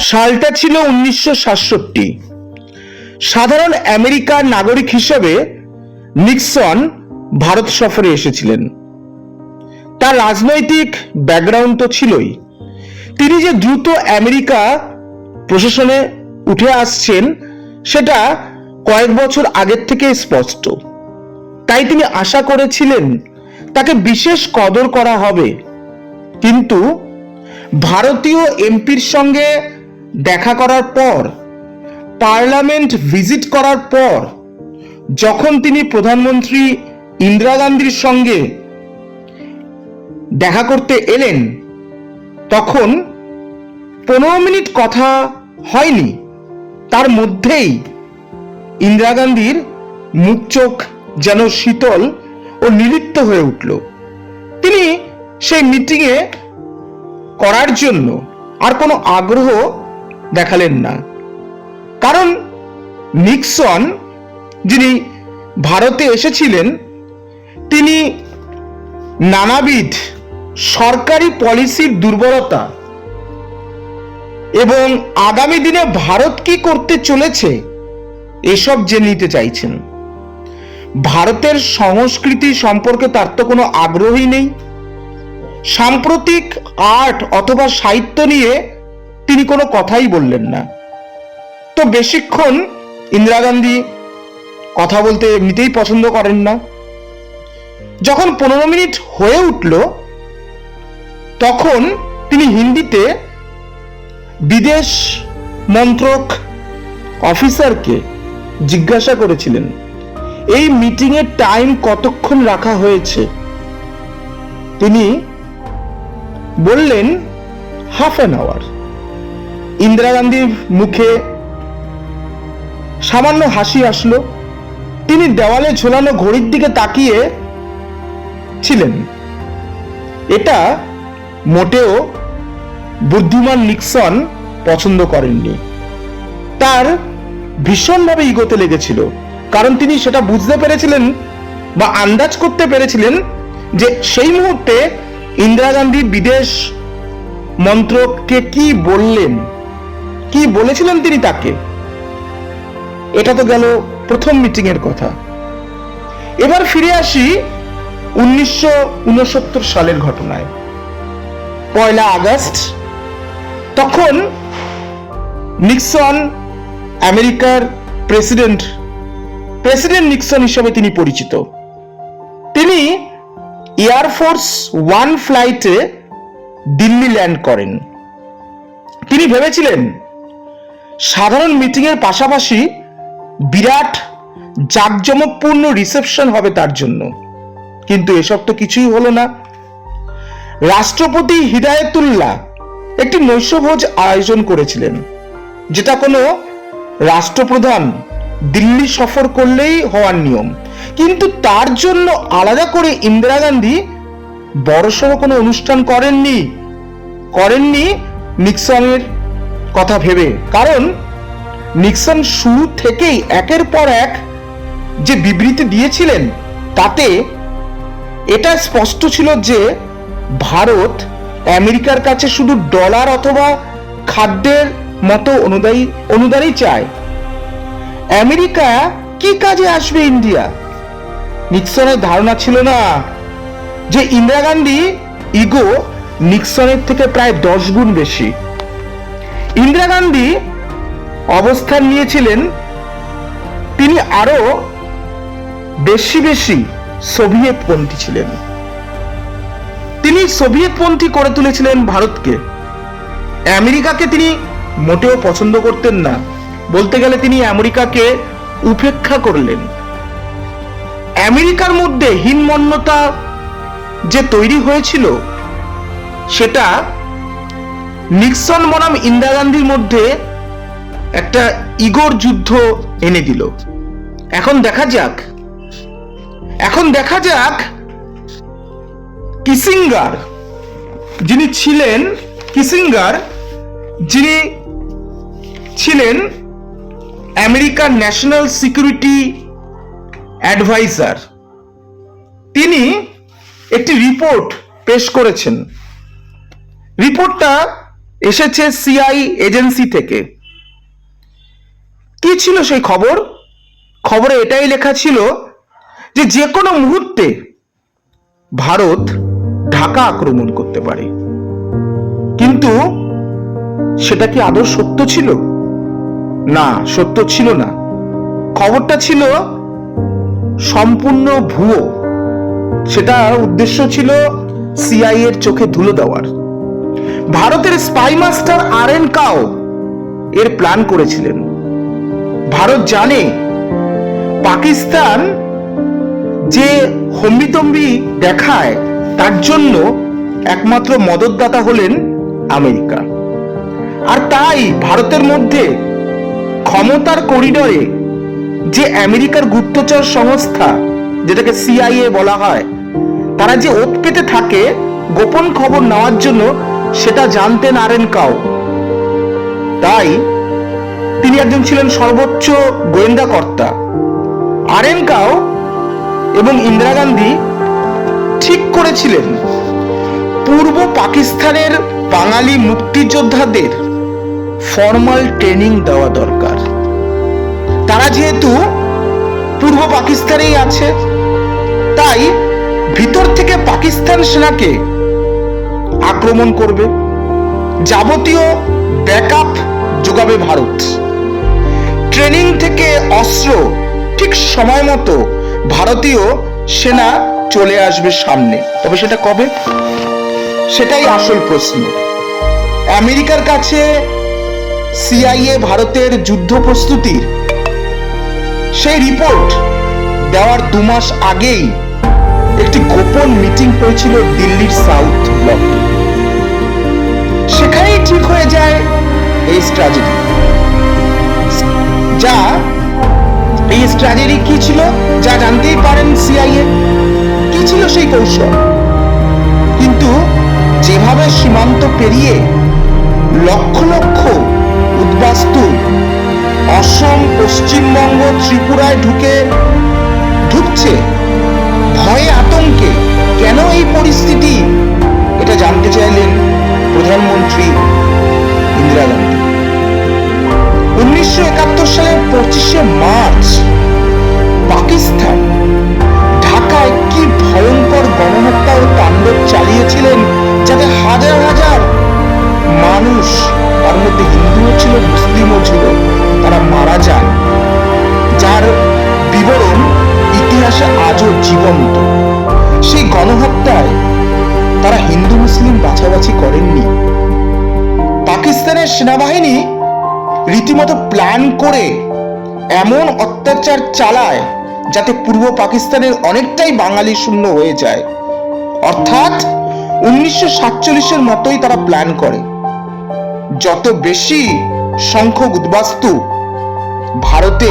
সালটা ছিল উনিশশো সাতষট্টি। সাধারণ আমেরিকার নাগরিক হিসেবে নিক্সন ভারত সফরে এসেছিলেন। তার রাজনৈতিক ব্যাকগ্রাউন্ড তো ছিলই। তিনি যে দ্রুত আমেরিকা প্রশাসনে উঠে আসছেন, সেটা কয়েক বছর আগের থেকে স্পষ্ট। তাই তিনি আশা করেছিলেন তাকে বিশেষ কদর করা হবে। কিন্তু ভারতীয় এমপির সঙ্গে দেখা করার পর, পার্লামেন্ট ভিজিট করার পর, যখন তিনি প্রধানমন্ত্রী ইন্দিরা গান্ধীর সঙ্গে দেখা করতে এলেন, তখন পনেরো মিনিট কথা হয়নি। তার মধ্যেই ইন্দিরা গান্ধীর মুখ চোখ যেন শীতল ও নিলিপ্ত হয়ে উঠল। তিনি সেই মিটিংয়ে করার জন্য আর কোনো আগ্রহ দেখালেন না। কারণ নিক্সন, যিনি ভারতে এসেছিলেন, তিনি নানাবিধ সরকারি পলিসির দুর্বলতা এবং আগামী দিনে ভারত কি করতে চলেছে, এসব জেনে নিতে চাইছেন। ভারতের সংস্কৃতি সম্পর্কে তার তো কোনো আগ্রহই নেই। সাম্প্রতিক আর্ট অথবা সাহিত্য নিয়ে তিনি কোনো কথাই বললেন না। তো বেশিক্ষণ ইন্দিরা গান্ধী কথা বলতে এমনিতেই পছন্দ করেন না। যখন পনেরো মিনিট হয়ে উঠল, তখন তিনি হিন্দিতে বিদেশ মন্ত্রক অফিসারকে জিজ্ঞাসা করেছিলেন, এই মিটিংয়ের টাইম কতক্ষণ রাখা হয়েছে? তিনি বললেন, হাফ অ্যান আওয়ার। ইন্দিরা গান্ধীর মুখে সামান্য হাসি আসলো। তিনি দেওয়ালে ঝোলানো ঘড়ির দিকে তাকিয়ে ছিলেন। এটা মোটেও বুদ্ধিমান নিক্সন পছন্দ করেননি। তার ভীষণভাবে ইগোতে লেগেছিল। কারণ তিনি সেটা বুঝতে পেরেছিলেন বা আন্দাজ করতে পেরেছিলেন যে সেই মুহূর্তে ইন্দিরা গান্ধী বিদেশ মন্ত্রককে কি বললেন। কি বলেছিলেন তিনি তাকে? এটা তো গেল প্রথম মিটিং এর কথা। এবার ফিরে আসি উনিশশো উনসত্তর সালের ঘটনায়। পয়লা আগস্ট, তখন নিক্সন আমেরিকার প্রেসিডেন্ট প্রেসিডেন্ট নিক্সন হিসেবে তিনি পরিচিত। তিনি এয়ারফোর্স ওয়ান ফ্লাইটে দিল্লি ল্যান্ড করেন। তিনি ভেবেছিলেন সাধারণ মিটিংয়ের পাশাপাশি বিরাট জাঁকজমকপূর্ণ রিসেপশন হবে তার জন্য। কিন্তু এসব তো কিছুই হলো না। রাষ্ট্রপতি হিদায়তুল্লাহ একটি নৈশভোজ আয়োজন করেছিলেন, যেটা কোনো রাষ্ট্রপ্রধান দিল্লি সফর করলেই হওয়ার নিয়ম। কিন্তু তার জন্য আলাদা করে ইন্দিরা গান্ধী বড়সড় কোনো অনুষ্ঠান করেননি করেননি নিক্সনের কথা ভেবে। কারণ নিক্সন শুরু থেকেই একের পর এক যে বিবৃতি দিয়েছিলেন, তাতে এটা স্পষ্ট ছিল যে ভারত আমেরিকার কাছে শুধু ডলার অথবা খাদ্যের মতো অনুদায়ী অনুদানই চায়। আমেরিকা কি কাজে আসবে ইন্ডিয়া? নিক্সনের ধারণা ছিল না যে ইন্দিরা গান্ধী ইগো নিক্সনের থেকে প্রায় দশ গুণ বেশি। ইন্দিরা গান্ধী অবস্থান নিয়েছিলেন, তিনি আরও বেশি বেশি সোভিয়েত পন্থী ছিলেন। তিনি সোভিয়েত পন্থী করে তুলেছিলেন ভারতকে। আমেরিকাকে তিনি মোটেও পছন্দ করতেন না। বলতে গেলে তিনি আমেরিকাকে উপেক্ষা করলেন। আমেরিকার মধ্যে হীনমন্যতা যে তৈরি হয়েছিল, সেটা নিক্সন বনাম ইন্দিরা গান্ধীর মধ্যে একটা ইগোর যুদ্ধ এনে দিল। এখন দেখা যাক। এখন দেখা যাক কিসিঙ্গার যিনি ছিলেন, কিসিঙ্গার যিনি ছিলেন আমেরিকার ন্যাশনাল সিকিউরিটি অ্যাডভাইজার। তিনি একটি রিপোর্ট পেশ করেছেন। রিপোর্টটা এসেছে সিআই এজেন্সি থেকে। কি ছিল সেই খবর? খবরে এটাই লেখা ছিল যে যে কোনো মুহূর্তে ভারত ঢাকা আক্রমণ করতে পারে। কিন্তু সেটা কি আদৌ সত্য ছিল? না, সত্য ছিল না। খবরটা ছিল সম্পূর্ণ ভুয়ো। সেটা উদ্দেশ্য ছিল সিআই এর চোখে ধুলো দেওয়ার। ভারতের স্পাই মাস্টার আর এন কাও এর প্ল্যান করেছিলেন। ভারত জানে পাকিস্তান যে হম্বিতম্বি দেখায়, তার জন্য একমাত্র মদতদাতা হলেন আমেরিকা। আর তাই ভারতের মধ্যে ক্ষমতার করিডরে যে আমেরিকার গুপ্তচর সংস্থা, যেটাকে সিআইএ বলা হয়, তারা যে ওত পেতে থাকে, গোপন খবর নেওয়ার জন্য সেটা জানতেন আরেন কাও তাই তিনি একজন ছিলেন সর্বোচ্চ গোয়েন্দা কর্তা আরেন কাও এবং ইন্দিরা গান্ধী ঠিক করেছিলেন। পূর্ব পাকিস্তানের বাঙালি মুক্তিযোদ্ধাদের ফর্মাল ট্রেনিং দেওয়া দরকার। তারা যেহেতু পূর্ব পাকিস্তানেই আছে, তাই ভিতর থেকে পাকিস্তান সেনাকে আক্রমণ করবে। যাবতীয় ব্যাকআপ যোগাবে ভারত। ট্রেনিং থেকে অস্ত্র ঠিক সময় মতো ভারতীয় সেনা চলে আসবে সামনে। তবে সেটা কবে? সেটাই আসল প্রশ্ন। আমেরিকার কাছে সিআইএ ভারতের যুদ্ধ প্রস্তুতির সেই রিপোর্ট দেওয়ার দু মাস আগেই একটি গোপন মিটিং হয়েছিল দিল্লির সাউথ ব্লকে সেখানেই ঠিক হয়ে যায় এই ট্র্যাজেডি যা, এই ট্র্যাজেডি কি ছিল যা জানতেই পারেন সিআইএ কি ছিল সেই কৌশল? কিন্তু যেভাবে সীমান্ত পেরিয়ে লক্ষ লক্ষ উদ্বাস্তু অসম পশ্চিমবঙ্গ ত্রিপুরায় ঢুকে ঢুকছে, ভয়ে আতঙ্কে কেন এই পরিস্থিতি? এটা জানতে চাইলেন প্রধানমন্ত্রী ইন্দিরা গান্ধী। উনিশশো একাত্তর সালের পঁচিশে মার্চ রীতিমতো প্ল্যান করে এমন অত্যাচার চালায় যাতে পূর্ব পাকিস্তানের অনেকটাই বাঙালি শূন্য হয়ে যায়। অর্থাৎ উনিশশো সাতচল্লিশের মতোই তারা প্ল্যান করে। যত বেশি সংখ্যক উদ্বাস্তু ভারতে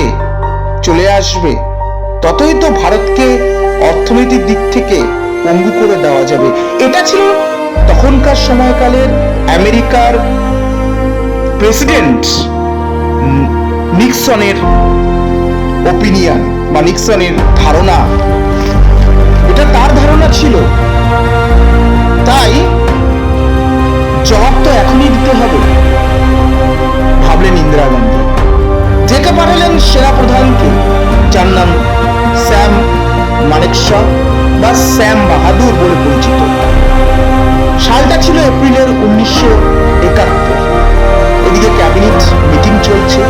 চলে আসবে, ততই তো ভারতকে অর্থনৈতিক দিক থেকে পঙ্গু করে দেওয়া যাবে। এটা ছিল তখনকার সময়কালের আমেরিকার প্রেসিডেন্ট নিক্সনের ওপিনিয়ন বা নিক্সনের ধারণা। এটা তার ধারণা ছিল। তাই জবাব তো এখনই দিতে হবে। ভাবলেন ইন্দিরা গান্ধী। ডেকে পাঠালেন সেনা প্রধানকে যার নাম স্যাম মানেকশা বা স্যাম বাহাদুর বলে পরিচিত। সালটা ছিল এপ্রিলের উনিশশো একাত্তর। এদিকে ক্যাবিনেট মিটিং চলছে।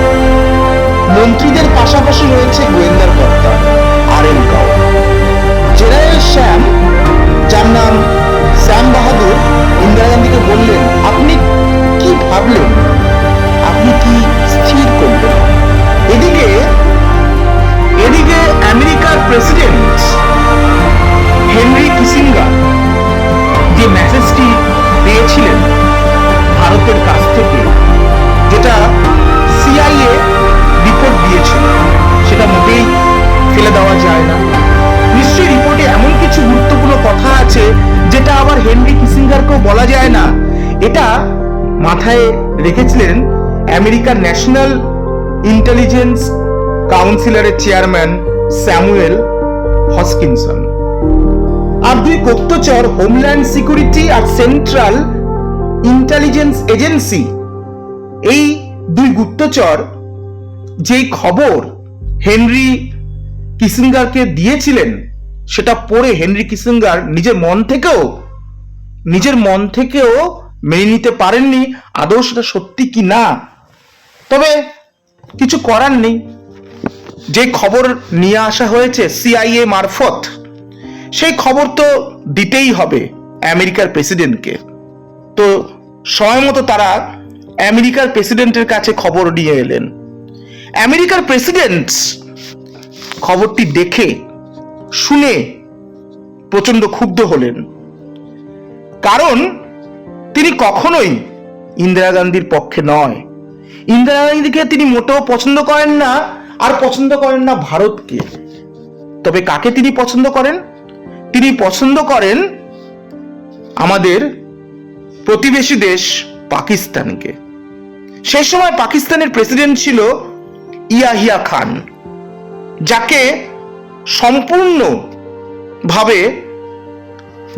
মন্ত্রীদের পাশাপাশি রয়েছে গোয়েন্দার কর্তা R N Kao general Shyam, যার নাম শ্যাম বাহাদুর, ইন্দিরা গান্ধীকে বললেন, আপনি কি ভাবলেন? আপনি কি স্থির করলেন? এদিকে এদিকে আমেরিকার প্রেসিডেন্ট হেনরি কিসিঙ্গার যে মেসেজটি পেয়েছিলেন ভারতের কাছ থেকে ফেলে দেওয়া যায় না। নিশ্চয়ই রিপোর্টে এমন কিছু গুরুত্বপূর্ণ কথা আছে, যেটা আবার হেনরি কিসিঙ্গারকেও বলা যায় না। এটা মাথায় রেখেছিলেন আমেরিকার ন্যাশনাল ইন্টেলিজেন্স কাউন্সিলরের চেয়ারম্যান স্যামুয়েল হসকিনসন। আর দুই গুপ্তচর হোমল্যান্ড সিকিউরিটি আর সেন্ট্রাল ইন্টেলিজেন্স এজেন্সি। এই দুই গুপ্তচর যেই খবর হেনরি কিসিঙ্গারকে দিয়েছিলেন, সেটা পড়ে হেনরি কিসিঙ্গার নিজের মন থেকেও, নিজের মন থেকেও মেনে নিতে পারেননি, আদৌ সেটা সত্যি কি না। তবে কিছু করার নেই। যে খবর নিয়ে আসা হয়েছে সিআইএ মারফত, সেই খবর তো দিতেই হবে আমেরিকার প্রেসিডেন্টকে। তো সময় মতো তারা আমেরিকার প্রেসিডেন্টের কাছে খবর নিয়ে এলেন। আমেরিকার প্রেসিডেন্ট খবরটি দেখে, শুনে প্রচণ্ড ক্ষুব্ধ হলেন। কারণ তিনি কখনোই ইন্দিরা গান্ধীর পক্ষে নয়। ইন্দিরা গান্ধীকে তিনি মোটেও পছন্দ করেন না, আর পছন্দ করেন না ভারতকে। তবে কাকে তিনি পছন্দ করেন? তিনি পছন্দ করেন আমাদের প্রতিবেশী দেশ পাকিস্তানকে। সেই সময় পাকিস্তানের প্রেসিডেন্ট ছিল ইয়াহিয়া খান। যাকে সম্পূর্ণ ভাবে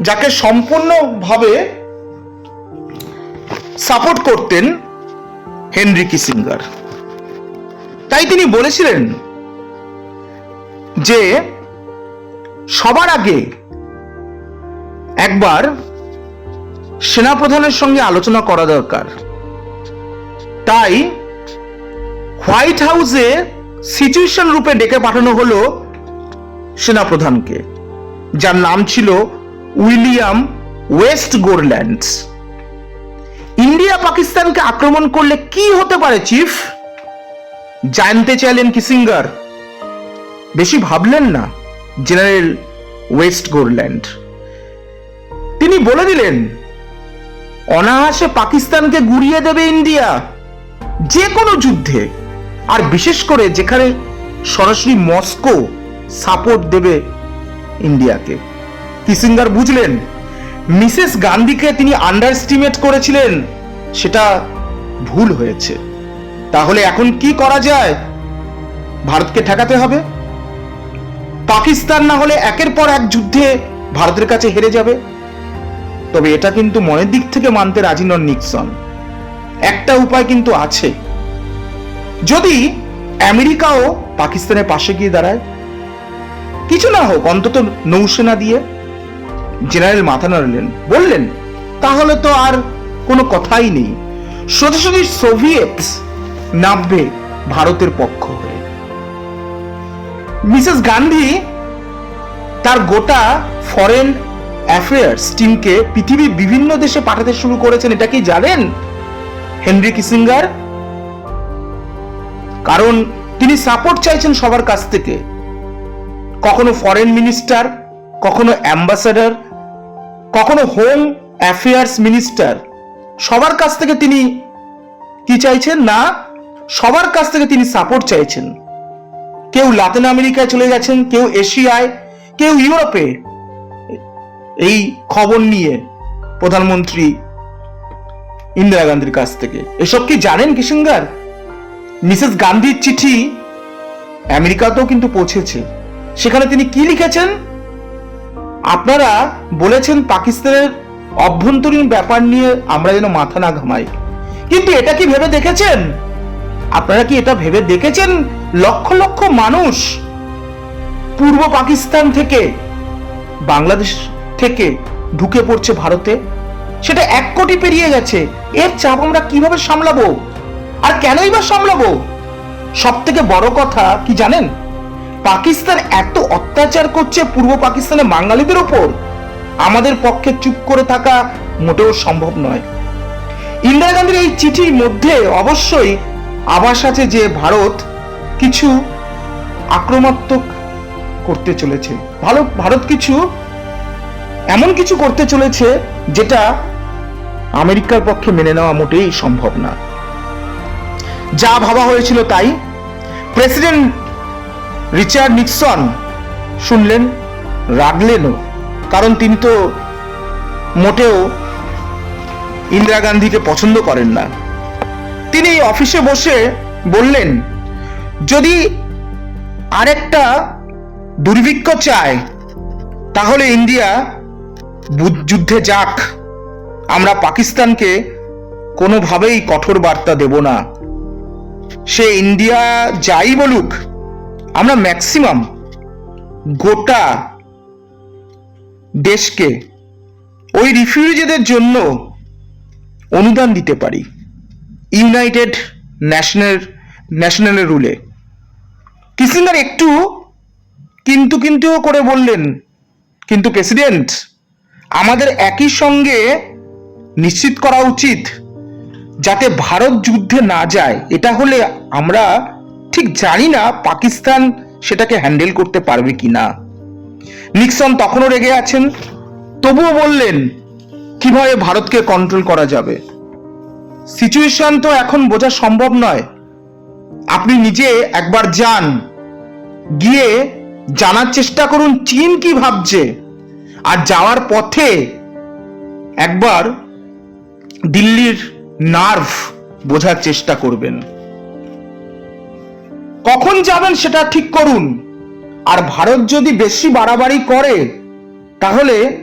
যাকে সম্পূর্ণভাবে সাপোর্ট করতেন হেনরি কিসিঙ্গার। তাই তিনি বলেছিলেন যে সবার আগে একবার সেনাপ্রধানের সঙ্গে আলোচনা করা দরকার। তাই হোয়াইট হাউসে সিচুয়েশন রূপে ডেকে পাঠানো হলো সেনাপ্রধানকে, যার নাম ছিল উইলিয়াম ওয়েস্ট গোরল্যান্ডস। ইন্ডিয়া পাকিস্তানকে আক্রমণ করলে কি হতে পারে, চিফ? জানতে চাইলেন কিসিঙ্গার? বেশি ভাবলেন না, জেনারেল ওয়েস্ট গোরল্যান্ড। তিনি বলে দিলেন, অনায়াসে পাকিস্তানকে গুড়িয়ে দেবে ইন্ডিয়া, যে কোনো যুদ্ধে। আর বিশেষ করে যেখানে সরাসরি মস্কো সাপোর্ট দেবে ইন্ডিয়াকে। কিসিঙ্গার বুঝলেন, মিসেস গান্ধীকে তিনি আন্ডারস্টিমেট করেছিলেন, সেটা ভুল হয়েছে। তাহলে এখন কি করা যায়? ভারতকে ঠেকাতে হবে? পাকিস্তান না হলে একের পর এক যুদ্ধে ভারতের কাছে হেরে যাবে? তবে এটা কিন্তু মনের দিক থেকে মানতে রাজি নন নিক্সন। একটা উপায় কিন্তু আছে। যদি আমেরিকাও পাকিস্তানের পাশে গিয়ে দাঁড়ায়, কিছু না হোক, অন্তত নৌসেনা দিয়ে জেনারেল মাথা নাড়লেন, বললেন, তাহলে তো আর কোনো কথাই নেই। সোজাসুজি সোভিয়েত নামবে ভারতের পক্ষ হয়ে। মিসেস গান্ধী তার গোটা ফরেন অ্যাফেয়ার্স টিমকে পৃথিবীর বিভিন্ন দেশে পাঠাতে শুরু করেছেন, এটা কি জানেন? হেনরি কিসিঙ্গার কারণ তিনি সাপোর্ট চাইছেন সবার কাছ থেকে। কখনো ফরেন মিনিস্টার কখনো অ্যাম্বাসাডার কখনো হোম অ্যাফেয়ার্স মিনিস্টার সবার কাছ থেকে তিনি কি চাইছেন না, সবার কাছ থেকে তিনি সাপোর্ট চাইছেন। কেউ লাতিন আমেরিকায় চলে গেছেন, কেউ এশিয়ায় কেউ ইউরোপে এই খবর নিয়ে প্রধানমন্ত্রী ইন্দিরা গান্ধীর কাছ থেকে। এসব কি জানেন কিসিঙ্গার মিসেস গান্ধীর চিঠি আমেরিকাতেও কিন্তু পৌঁছেছে। সেখানে তিনি কি লিখেছেন? আপনারা বলেছেন পাকিস্তানের অভ্যন্তরীণ ব্যাপার নিয়ে আমরা যেন মাথা না ঘামাই। কিন্তু এটা কি ভেবে দেখেছেন? আপনারা কি এটা ভেবে দেখেছেন? লক্ষ লক্ষ মানুষ পূর্ব পাকিস্তান থেকে বাংলাদেশ থেকে ঢুকে পড়ছে ভারতে। সেটা এক কোটি পেরিয়ে গেছে। এর চাপ আমরা কীভাবে সামলাবো? আর কেনই বা সামলাবো? সব থেকে বড় কথা কি জানেন? পাকিস্তান এত অত্যাচার করছে পূর্ব পাকিস্তানের বাঙালিদের ওপর। আমাদের পক্ষে চুপ করে থাকা মোটেও সম্ভব নয়। ইন্দিরা গান্ধীর এই চিঠির মধ্যে অবশ্যই আভাস আছে যে ভারত কিছু আক্রমণাত্মক করতে চলেছে। ভালো, ভারত কিছু এমন কিছু করতে চলেছে যেটা আমেরিকার পক্ষে মেনে নেওয়া মোটেই সম্ভব না। যা ভাবা হয়েছিল তাই। প্রেসিডেন্ট রিচার্ড নিক্সন শুনলেন, রাগলেনও, কারণ তিনি তো মোটেও ইন্দিরা গান্ধীকে পছন্দ করেন না। তিনি অফিসে বসে বললেন, যদি আরেকটা দুর্ভিক্ষ চায়, তাহলে ইন্ডিয়া যুদ্ধে যাক। আমরা পাকিস্তানকে কোনোভাবেই কঠোর বার্তা দেব না। সে ইন্ডিয়া যাই বলুক, আমরা ম্যাক্সিমাম গোটা দেশকে ওই রিফিউজিদের জন্য অনুদান দিতে পারি। ইউনাইটেড ন্যাশনাল ন্যাশনালের রুলে কিসিঙ্গার একটু কিন্তু কিন্তু করে বললেন, কিন্তু প্রেসিডেন্ট আমাদের একই সঙ্গে নিশ্চিত করা উচিত যাতে ভারত যুদ্ধে না যায়, এটা হলে আমরা ঠিক জানি না পাকিস্তান সেটাকে হ্যান্ডেল করতে পারবে কি না নিক্সন তখনও রেগে আছেন, তবুও বললেন, কীভাবে ভারতকে কন্ট্রোল করা যাবে? সিচুয়েশন তো এখন বোঝা সম্ভব নয়। আপনি নিজে একবার যান, গিয়ে জানার চেষ্টা করুন চীন কি ভাবছে। আর যাওয়ার পথে একবার দিল্লির নার্ভ বোঝার চেষ্টা করবেন। কখন যাবেন সেটা ঠিক করুন। আর ভারত যদি বেশি বাড়াবাড়ি করে, তাহলে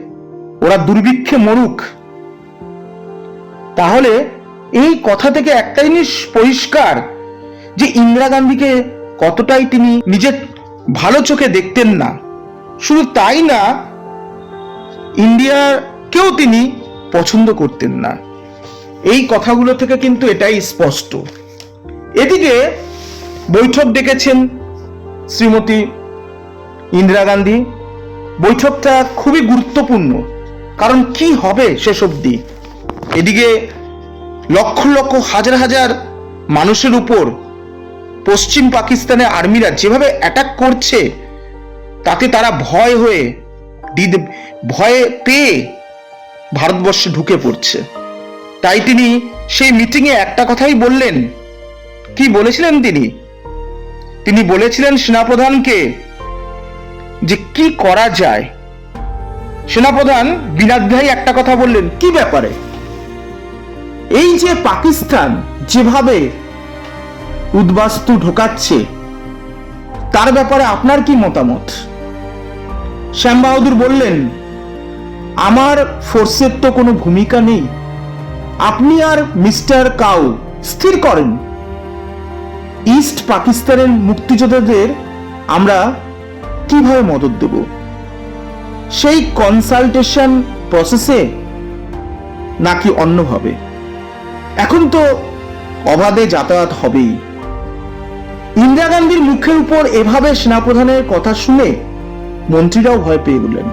ওরা দুর্ভিক্ষে মরুক। তাহলে এই কথা থেকে একটা জিনিস পরিষ্কার, যে ইন্দিরা গান্ধীকে কতটাই তিনি নিজের ভালো চোখে দেখতেন না। শুধু তাই না, ইন্ডিয়াকেও তিনি পছন্দ করতেন না। এই কথাগুলো থেকে কিন্তু এটাই স্পষ্ট। এদিকে বৈঠক ডেকেছেন শ্রীমতী ইন্দিরা গান্ধী। বৈঠকটা খুবই গুরুত্বপূর্ণ, কারণ কি হবে শেষ অবধি? এদিকে লক্ষ লক্ষ, হাজার হাজার মানুষের উপর পশ্চিম পাকিস্তানের আর্মিরা যেভাবে অ্যাটাক করছে, তাতে তারা ভয় হয়ে, ভয়ে পেয়ে ভারতবর্ষে ঢুকে পড়ছে। তাই তিনি সেই মিটিংয়ে একটা কথাই বললেন। কি বলেছিলেন তিনি? তিনি বলেছিলেন সেনাপ্রধানকে যে কি করা যায়। সেনাপ্রধান বিনাদ্ভাই একটা কথা বললেন, কি ব্যাপারে? এই যে পাকিস্তান যেভাবে উদ্বাস্তু ঢোকাচ্ছে, তার ব্যাপারে আপনার কি মতামত? শ্যাম বাহাদুর বললেন, আমার ফোর্সের তো কোনো ভূমিকা নেই। আপনি আর মিস্টার কাউ স্থির করেন। ইস্ট পাকিস্তানের মুক্তিযোদ্ধাদের আমরা কীভাবে মদত দেব? সেই কনসালটেশন প্রসেসে নাকি অন্যভাবে? এখন তো অবাধে যাতায়াত হবেই। ইন্দিরা গান্ধীর মুখের উপর এভাবে সেনাপ্রধানের কথা শুনে মন্ত্রীরাও ভয় পেয়ে গেলেন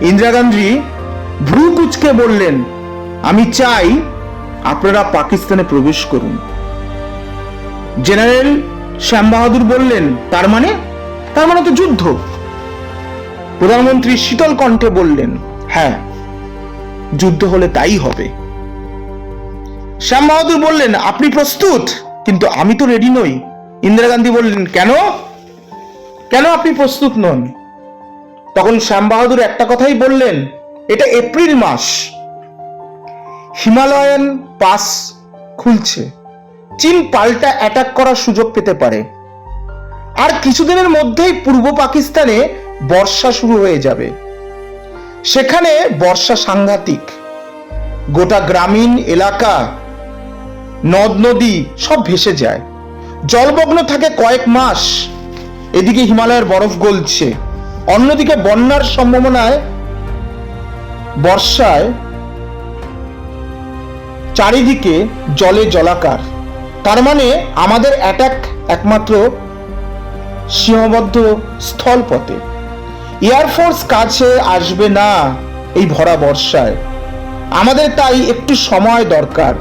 ইন্দিরা গান্ধী ভ্রু কুচকে বললেন আমি চাই আপনারা পাকিস্তানে প্রবেশ করুন। জেনারেল শ্যাম বাহাদুর বললেন, তার মানে? তার মানে তো যুদ্ধ। প্রধানমন্ত্রী শীতল কণ্ঠে বললেন হ্যাঁ যুদ্ধ হলে তাই হবে। শ্যাম বাহাদুর বললেন, আপনি প্রস্তুত? কিন্তু আমি তো রেডি নই। ইন্দিরা গান্ধী বললেন, কেন? কেন আপনি প্রস্তুত নন? তখন শ্যাম বাহাদুর একটা কথাই বললেন, এটা এপ্রিল মাস। হিমালয়ান পাস খুলছে। চীন পাল্টা অ্যাটাক করার সুযোগ পেতে পারে। আর কিছুদিনের মধ্যেই পূর্ব পাকিস্তানে বর্ষা শুরু হয়ে যাবে। সেখানে বর্ষা সাংঘাতিক। গোটা গ্রামীণ এলাকা, নদ নদী সব ভেসে যায়। জলমগ্ন থাকে কয়েক মাস। এদিকে হিমালয়ের বরফ গলছে। অন্যদিকে বন্যার সম্ভাবনায় বর্ষায় চারিদিকে জলে জলাকার। তার মানে আমাদের অ্যাটাক একমাত্র সীমাবদ্ধ স্থলপথে। এয়ারফোর্স কাছে আসবে না এই ভরা বর্ষায়। আমাদের তাই একটু সময় দরকার।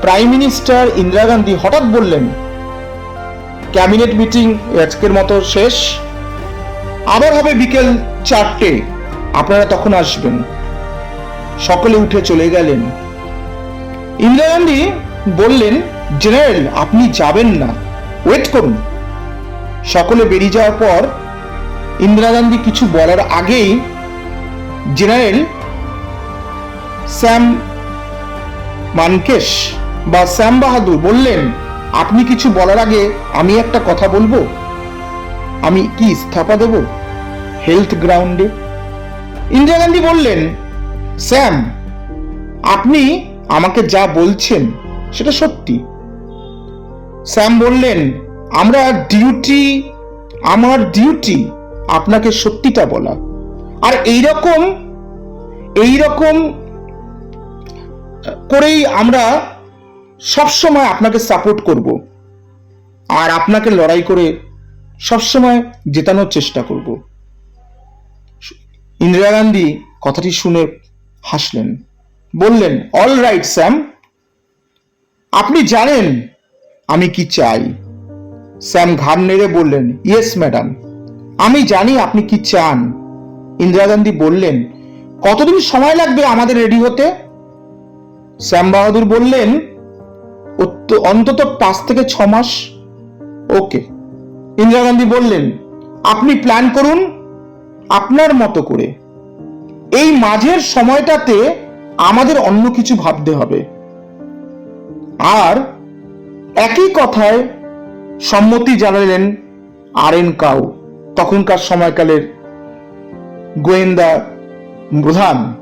প্রাইম মিনিস্টার ইন্দিরা গান্ধী হঠাৎ বললেন ক্যাবিনেট মিটিং আজকের মতো শেষ। আবার হবে বিকেল চারটে। আপনারা তখন আসবেন। সকলে উঠে চলে গেলেন। ইন্দিরা গান্ধী বললেন, জেনারেল, আপনি যাবেন না। ওয়েট করুন। সকলে বেরিয়ে যাওয়ার পর ইন্দিরা গান্ধী কিছু বলার আগেই জেনারেল স্যাম মানকেশ বা শ্যাম বাহাদুর বললেন, আপনি কিছু বলার আগে আমি একটা কথা বলব? আমি কি ইস্তফা দেব হেলথ গ্রাউন্ডে? ইন্দিরা গান্ধী বললেন, স্যাম, আপনি আমাকে যা বলছেন সেটা সত্যি। স্যাম বললেন, আমরা ডিউটি, আমার ডিউটি আপনাকে সত্যিটা বলা। আর এইরকম এইরকম করেই আমরা সবসময় আপনাকে সাপোর্ট করব। আর আপনাকে লড়াই করে সবসময় জেতানোর চেষ্টা করব। ইন্দিরা গান্ধী কথাটি শুনে হাসলেন। বললেন অল রাইট স্যাম আপনি জানেন আমি কি চাই? স্যাম ঘাড় নেড়ে বললেন ইয়েস ম্যাডাম আমি জানি আপনি কি চান। ইন্দিরা গান্ধী বললেন, কতদিন সময় লাগবে আমাদের রেডি হতে? শ্যাম বাহাদুর বললেন অন্তত পাঁচ থেকে ছ মাস। ওকে ইন্দিরা গান্ধী বললেন, আপনি প্ল্যান করুন আপনার মতো করে। এই মাঝের সময়টাতে আমাদের অন্য কিছু ভাবতে হবে। আর একই কথায় সম্মতি জানালেন আর এন কাউ, তখনকার সময়কালের গোয়েন্দা প্রধান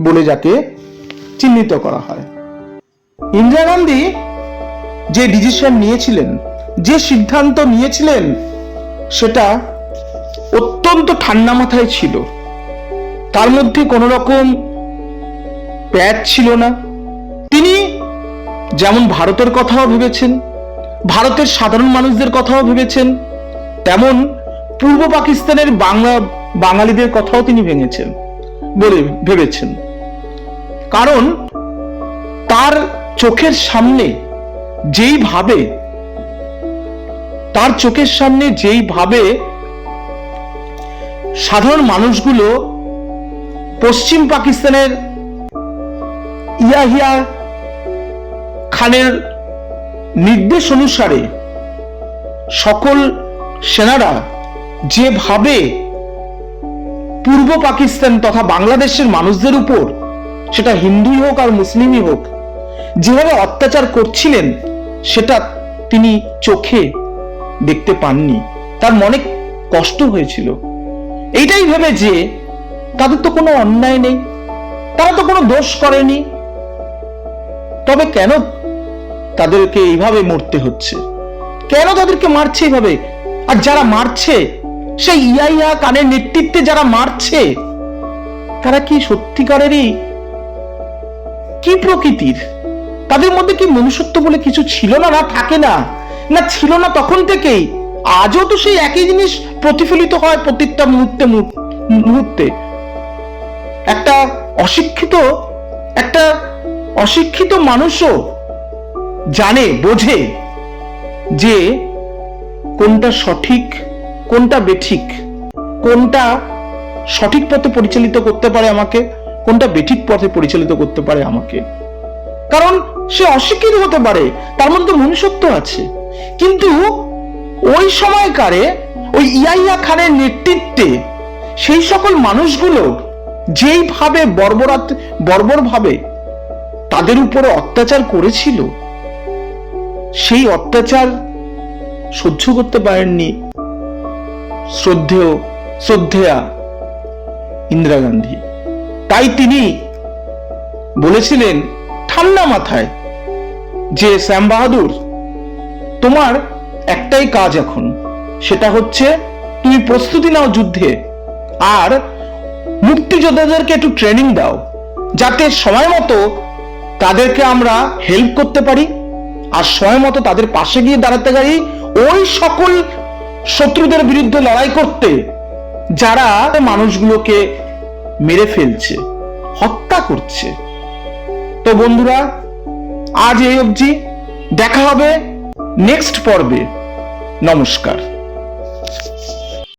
বলে যাকে চিহ্নিত করা হয়। ইন্দিরা গান্ধী যে ডিসিশন নিয়েছিলেন, যে সিদ্ধান্ত নিয়েছিলেন, সেটা অত্যন্ত ঠান্ডা মাথায় ছিল। তার মধ্যে কোনো রকম প্যাচ ছিল না। তিনি যেমন ভারতের কথাও ভেবেছেন, ভারতের সাধারণ মানুষদের কথাও ভেবেছেন, তেমন পূর্ব পাকিস্তানের বাংলা, বাঙালিদের কথাও তিনি ভেঙেছেন বলে ভেবেছেন। কারণ তার চোখের সামনে যেইভাবে তার চোখের সামনে যেইভাবে সাধারণ মানুষগুলো পশ্চিম পাকিস্তানের ইয়াহিয়া খানের নির্দেশ অনুসারে সকল সেনারা যেভাবে পূর্ব পাকিস্তান তথা বাংলাদেশের মানুষদের উপর, সেটা হিন্দুই হোক আর মুসলিমই হোক, যেভাবে অত্যাচার করছিলেন, সেটা তিনি চোখে দেখতে পাননি। তার মনে কষ্ট হয়েছিল। এইটাই ভেবে যে তাদের তো কোনো অন্যায় নেই, তারা তো কোনো দোষ করেনি। তবে কেন তাদেরকে এইভাবে মরতে হচ্ছে? কেন তাদেরকে মারছে এইভাবে? আর যারা মারছে, সেই ইয়াইয়া কানের নেতৃত্বে যারা মারছে, তারা কি সত্যিকারেরই কি প্রকৃতির? তাদের মধ্যে কি মনুষ্যত্ব বলে কিছু ছিল না না থাকে না? না ছিল না তখন থেকেই? আজও তো সেই একই জিনিস প্রতিফলিত হয় প্রত্যেকটা মুহূর্তে মুহূর্তে। একটা অশিক্ষিত, একটা অশিক্ষিত মানুষও জানে, বোঝে যে কোনটা সঠিক, কোনটা বেঠিক, কোনটা সঠিক পথে পরিচালিত করতে পারে আমাকে, কোনটা বেঠিক পথে পরিচালিত করতে পারে আমাকে। কারণ সে অশিক্ষিত হতে পারে, তার মধ্যে মনুষ্যত্ব আছে। কিন্তু ওই সময়কারে, ওই ইয়াইয়া খানের নেতৃত্বে সেই সকল মানুষগুলো যেইভাবে বর্বরাত, বর্বরভাবে তাদের উপর অত্যাচার করেছিল? সেই অত্যাচার সহ্য করতে পারেননি শ্রদ্ধেয় শ্রদ্ধেয়া ইন্দিরা গান্ধী। তাই তিনি বলেছিলেন ঠান্ডা মাথায় যে, শ্যাম বাহাদুর, তোমার একটাই কাজ এখন, সেটা হচ্ছে তুমি প্রস্তুতি নাও যুদ্ধে আর মুক্তিযোদ্ধাদেরকে একটু ট্রেনিং দাও, যাতে সময় মতো তাদেরকে আমরা হেল্প করতে পারি আর সময় মতো তাদের পাশে গিয়ে দাঁড়াতে পারি ওই সকল শত্রুদের বিরুদ্ধে লড়াই করতে যারা মানুষগুলোকে মেরে ফেলছে, হত্যা করছে। তো বন্ধুরা, আজ এই অবধি দেখা হবে নেক্সট পর্বে। নমস্কার।